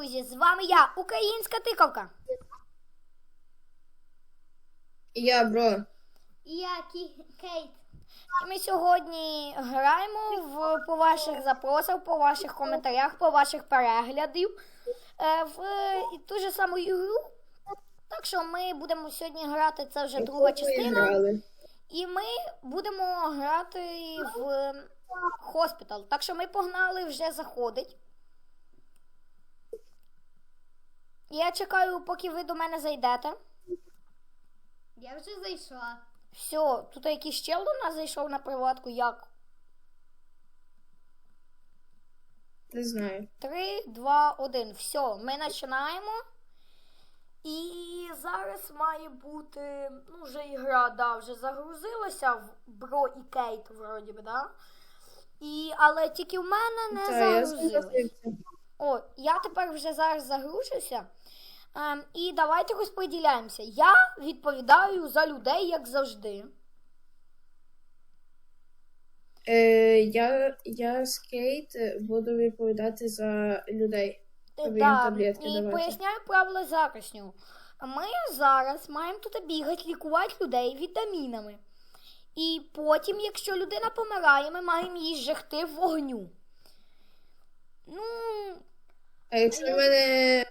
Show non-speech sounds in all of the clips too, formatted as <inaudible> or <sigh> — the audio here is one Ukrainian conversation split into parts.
друзі! З вами я, українська тикавка. Я, бро. І я Кі- Кейт. І ми сьогодні граємо в, по ваших запросах, по ваших коментарях, по ваших переглядів е, в е, ту ж саму ігру. Так що ми будемо сьогодні грати, це вже друга частина. грали. І ми будемо грати в хоспітал. Так що ми погнали вже заходить. Я чекаю, поки ви до мене зайдете. Я вже зайшла. Все, тут якийсь чел до нас зайшов на приватку. Як? Не знаю. Три, два, один. Все, ми починаємо. І зараз має бути. Ну, вже ігра, да, вже загрузилася в Бро і Кейт, вроді би, да? І, але тільки в мене не Та, я О, я тепер вже зараз загружуся. Ем, і давайте розподіляємося. Я відповідаю за людей, як завжди. Е, я, я скейт е, буду відповідати за людей. Їм Да, таблетки і давати. поясняю правила захисту. Ми зараз маємо тут бігати, лікувати людей вітамінами. І потім, якщо людина помирає, ми маємо її жахти в вогню. Ну, А якщо ми не,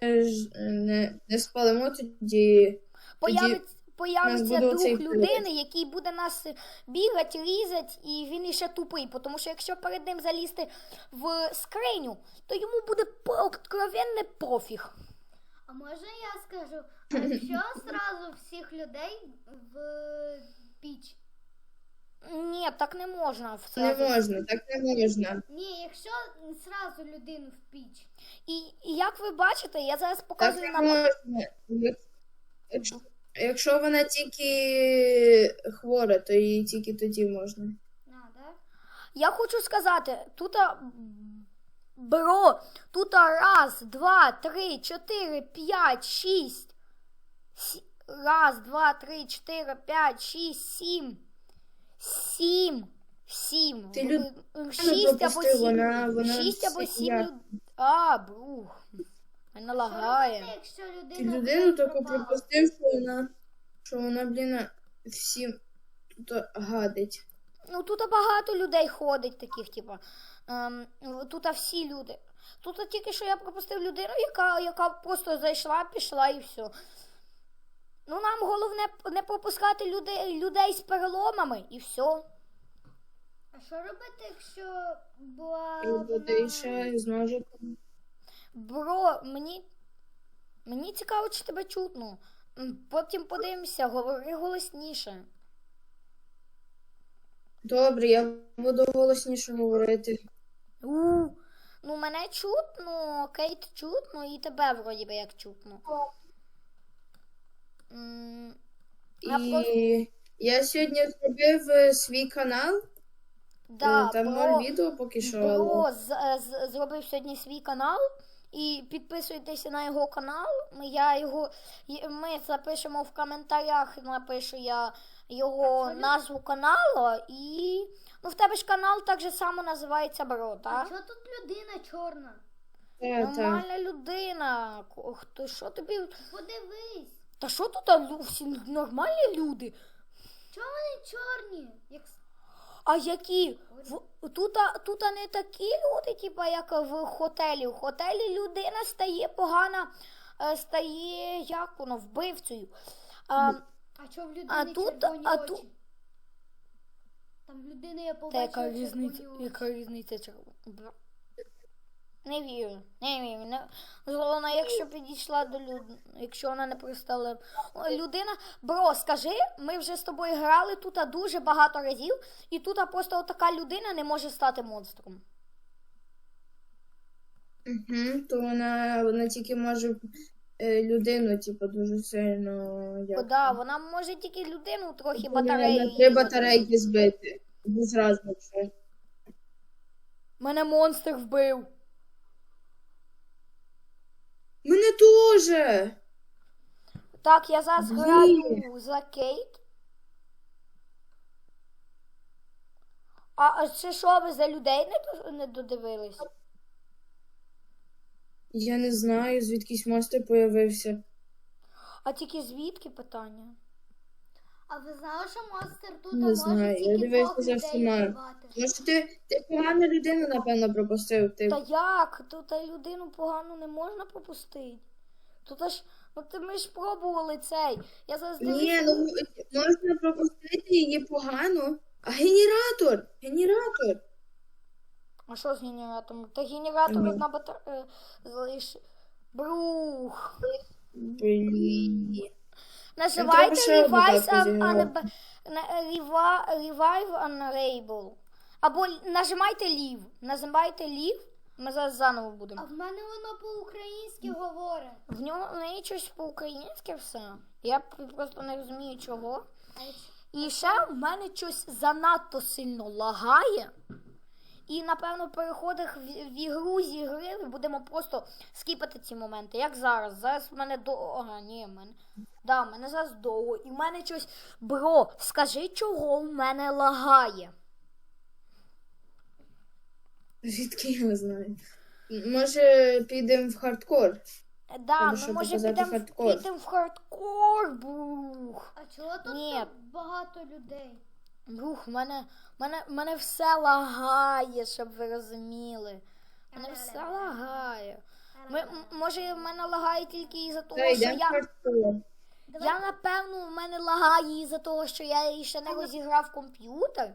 не, не спалимо, тоді. появиться, появиться друг людини, який буде нас бігати, різати, і він іще тупий. Тому що якщо перед ним залізти в скриню, то йому буде откровенне пофіг. А може я скажу, а якщо <laughs> зразу всіх людей в піч? Ні, так не можна. Не всразу. можна, так не можна. Ні, якщо зразу людину в піч. І, і як ви бачите, я зараз Так показую не на можна. Якщо, якщо вона тільки хвора, то їй тільки тоді можна. А, так? Я хочу сказати, тут бро, тут раз, два, три, чотири, п'ять, шість. Сі- Раз, два, три, чотири, п'ять, шість, сім. Сім. Сім. Ти люд- Шість або сім. вона- вона Шість або сім. я. люд- А, брух. Мене Що лагає. Ти людину тільки пропустив, що вона, що вона, блін, всім тут гадить. Ну тут багато людей ходить, таких, типа. Ем, тут всі люди. Тут тільки що я пропустив людину, яка, яка просто зайшла, пішла і все. Ну, нам головне не пропускати людей, людей з переломами і все. А що робити, якщо була буде ще з ножиком. Бро, мені, мені цікаво, чи тебе чутно. Потім подивимося, говори голосніше. Добре, я буду голосніше говорити. У, ну мене чутно, Кейт чутно і тебе вроді би як чутно. І я сьогодні зробив е, свій канал. Да, Ну, Там бро, ноль відео поки що. бро з, е, з- зробив сьогодні свій канал. І підписуйтесь на його канал. Я його, ми запишемо в коментарях, напишу я його назву каналу. І ну, в тебе ж канал так же само називається Бро, А що тут людина чорна? Нормальна людина. Хто що тобі? Подивись. Та що тут а, всі нормальні люди? Чого вони чорні? Як... А які? В, тут, а- тут а не такі люди, типа, як в хотелі. В хотелі людина стає погана, е, стає як воно, вбивцею. А, А чого в людини А тут- червоні а очі? тут- Там в людини я побачила яка різниця? червоні очі. Яка різниця? чого? Не вірю, не вірю. Не... Головне, якщо підійшла до людини, якщо вона не пристала. Людина, бро, скажи, ми вже з тобою грали тут дуже багато разів, і тут просто така людина не може стати монстром. Угу, то вона, вона тільки може е, людину, типу, дуже сильно. Як... да, вона може тільки людину трохи Вона батарею. на три батарейки збити. Без разниці. Мене монстр вбив. Мене теж! Так, я зараз Блін. граю за Кейт. А, це що ви за людей не, до- не додивились? Я не знаю, звідкись монстр появився. А тільки звідки питання? А ви знали, що монстр тут Не може знаю, я тільки дивився за людей всіма. вбивати? Може, ти, ти погану людину, напевно, пропустив. Ти... Та як? Тут людину погану не можна пропустити. Тут аж, ну ти ми ж пробували цей. Я зараз Ні, дивлюся. ну можна пропустити її погано. А генератор! Генератор! А що з генератором? Та генератор Ага. одна батарея залиш. Брух. Блін. Називайте одну Revive на- Revive Unable. Або нажимайте Leave. Нажимайте Leave. Ми зараз заново будемо. А в мене воно по-українськи говорить. В ньому в неї щось по-українськи все. Я просто не розумію чого. І ще в мене щось занадто сильно лагає. І, напевно, в переходах в, в ігру з ігри ми будемо просто скіпати ці моменти. Як зараз. Зараз в мене до. Ага, ні, в мене. Да, в мене зараз довго. І в мене щось. Бро, скажи, чого в мене лагає. Звідки я знаю? Може, підемо в хардкор? Да, ми може підемо хардкор. підем в хардкор, брух. А чого тут Ні. так багато людей? Брух, в мене, мене, мене все лагає, щоб ви розуміли. В мене все лагає. Ми, може, в мене лагає тільки із-за того, Та що йдемо в я. хардкор. Я напевно в мене лагає із-за того, що я її ще не розіграв комп'ютер.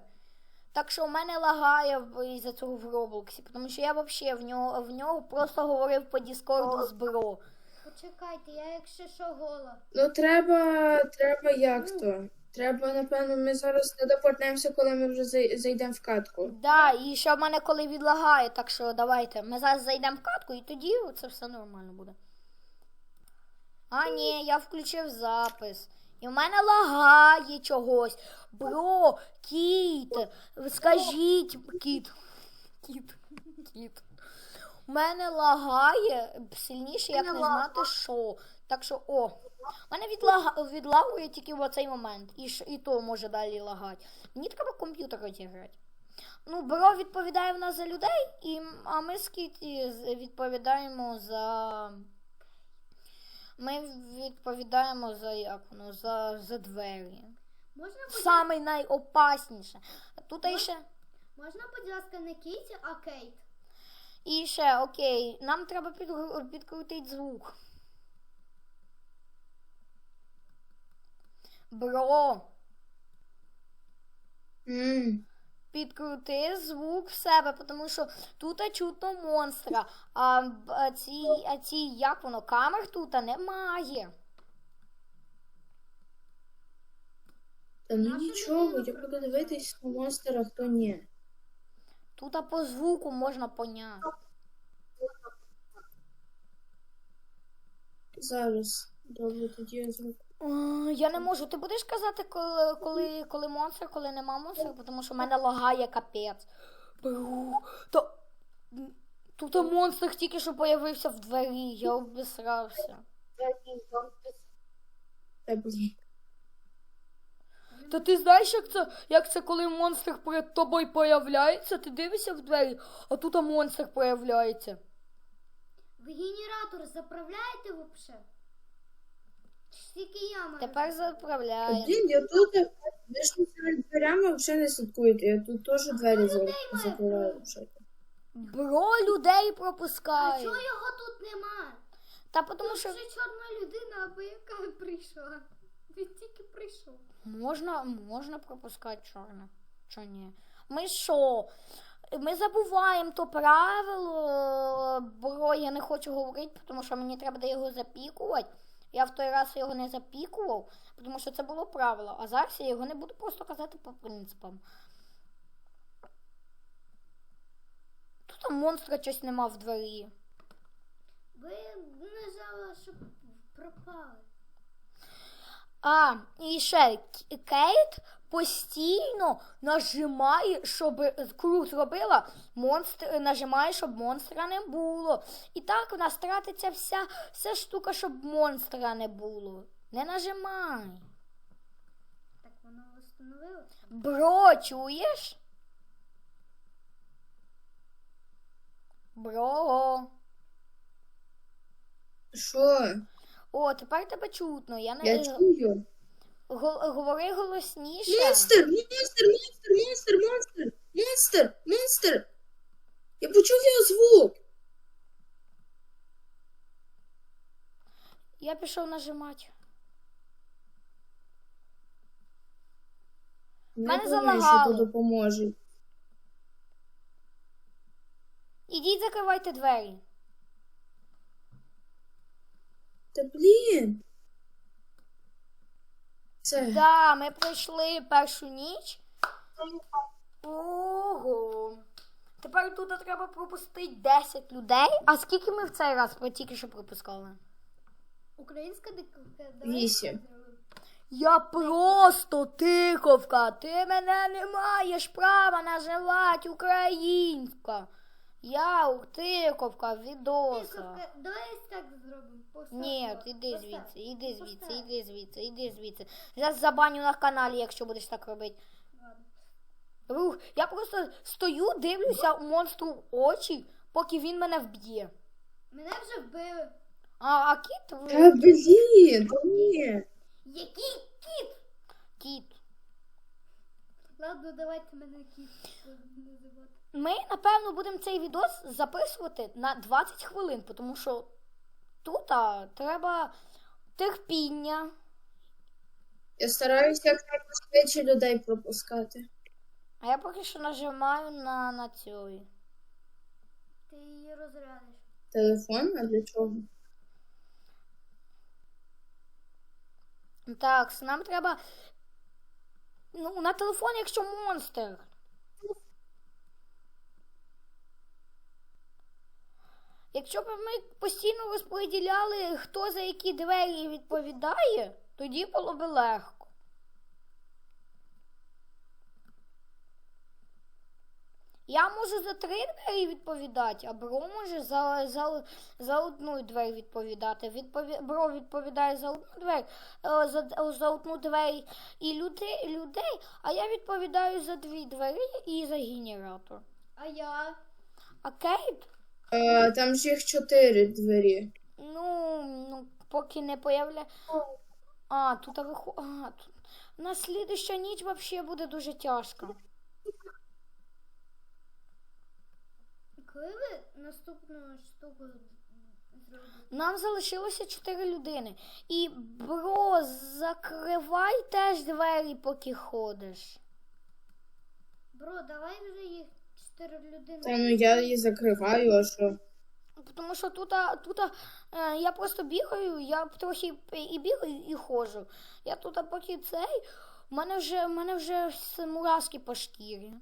Так що в мене лагає в- із-за цього в Роблоксі, тому що я взагалі в нього в нього просто говорив по Діскорду з бро. Почекайте, я якщо що гола. Ну, треба, треба як то? Треба, напевно, ми зараз не допортнемося, коли ми вже зай- зайдемо в катку. Да, і ще в мене коли відлагає, так що давайте. Ми зараз зайдемо в катку і тоді це все нормально буде. А, ні, я включив запис. І в мене лагає чогось. Бро, кіт, скажіть, кіт. Кіт, кіт. У мене лагає сильніше, як не знати що. Так що, о, мене відлага, відлагує тільки в оцей момент. І, ш- і то може далі лагати. Мені треба комп'ютер розіграти. Ну, бро відповідає в нас за людей, і, а ми з Кіті відповідаємо за. Ми відповідаємо за як воно, за, за двері. Можна, Саме найопасніше. Тут і ще. можна, будь ласка, не Кіті, а Кейт. І ще, окей, нам треба підгру- підкрутити звук. Бро, М, підкрути звук в себе, тому що тут чутно монстра, а, а ці, а ці, як воно, камер тут немає. Та ну нічого, я буду дивитись на монстра, хто ні. Тут по звуку можна поняти. Зараз. Добре, тоді я зроблю. Я не можу. Ти будеш казати, коли, коли, коли монстр, коли нема монстра, тому що в мене лагає капець. Та... Тут монстр тільки що появився в двері, я обісрався. Та. Та ти знаєш, як це, як це коли монстр перед тобою появляється, ти дивишся в двері, а тут монстр появляється. Ви генератор заправляєте взагалі? Тільки я. Тепер заправляємо. Блін, я тут, ви ж перед дверями взагалі не слідкуєте, я тут теж двері за- закриваю. Бро людей А пропускає. чого його тут нема? Та тому Тут що вже чорна людина, або яка прийшла. Він тільки прийшов. Можна, можна пропускати чорне. Чо ні? Ми що? Ми забуваємо то правило, бо я не хочу говорити, тому що мені треба його запікувати. Я в той раз його не запікував, тому що це було правило. А зараз я його не буду просто казати по принципам. Тут монстра щось нема в дворі. Ви нажали, щоб пропали. А, і ще Кейт постійно нажимає, щоб круг зробила, монстр нажимає, щоб монстра не було. І так в нас тратиться вся, вся штука, щоб монстра не було. Не нажимай. Так воно встановилося. Бро, чуєш? Бро. Що? О, тепер тебе чутно. Я не Я чую. Го- говори голосніше. Монстр! Монстр! Монстр! Монстр! Монстр! Монстр! Монстр! Я почув його звук. Я пішов нажимати. Не Мене думаю, залагало. то допоможе. Ідіть, закривайте двері. Та блін. Це. Да, ми пройшли першу ніч. Ого. Тепер тут треба пропустити 10 людей. А скільки ми в цей раз про- тільки що пропускали? Українська диковка. Вісім. Я просто тиковка. Ти мене не маєш права називати українська. Я тиковка, відоса. Давай так зробимо. Ні, іди звідси, іди звідси, іди звідси, іди звідси. Зараз забаню на каналі, якщо будеш так робити. Рух, я просто стою, дивлюся монстру в очі, поки він мене вб'є. Мене вже вбили. А, а кіт Та ви... блін, ні. Який кіт? кіт. Ладно, давайте мене кіт називати. Ми, напевно, будемо цей відос записувати на 20 хвилин, тому що тут а, треба терпіння. Я стараюся як швидше людей пропускати. А я поки що нажимаю на, на цю. Ти її розрядиш. Телефон, а для чого? Так, нам треба. Ну, на телефон, якщо монстр. Якщо б ми постійно розподіляли, хто за які двері відповідає, тоді було б легко. Я можу за три двері відповідати, а Бро може за, за, за одну двері відповідати. Відпові... Бро відповідає за одну двері, е, за, за одну двері і людей, людей, а я відповідаю за дві двері і за генератор. А я? А Кейт, А, там ж їх чотири двері. ну, ну поки не появля. А, тут виху... А, тут... На слідуща ніч взагалі буде дуже тяжко. Коли ви наступну штуку зробите? Нам залишилося чотири людини. І бро, закривай теж двері, поки ходиш. Бро, давай вже їх чотири людини. Та ну я її закриваю, а що? Тому що тут, тут е, я просто бігаю, я трохи і- бігаю, і ходжу. Я тут поки цей, в мене вже, в мене вже мурашки по шкірі.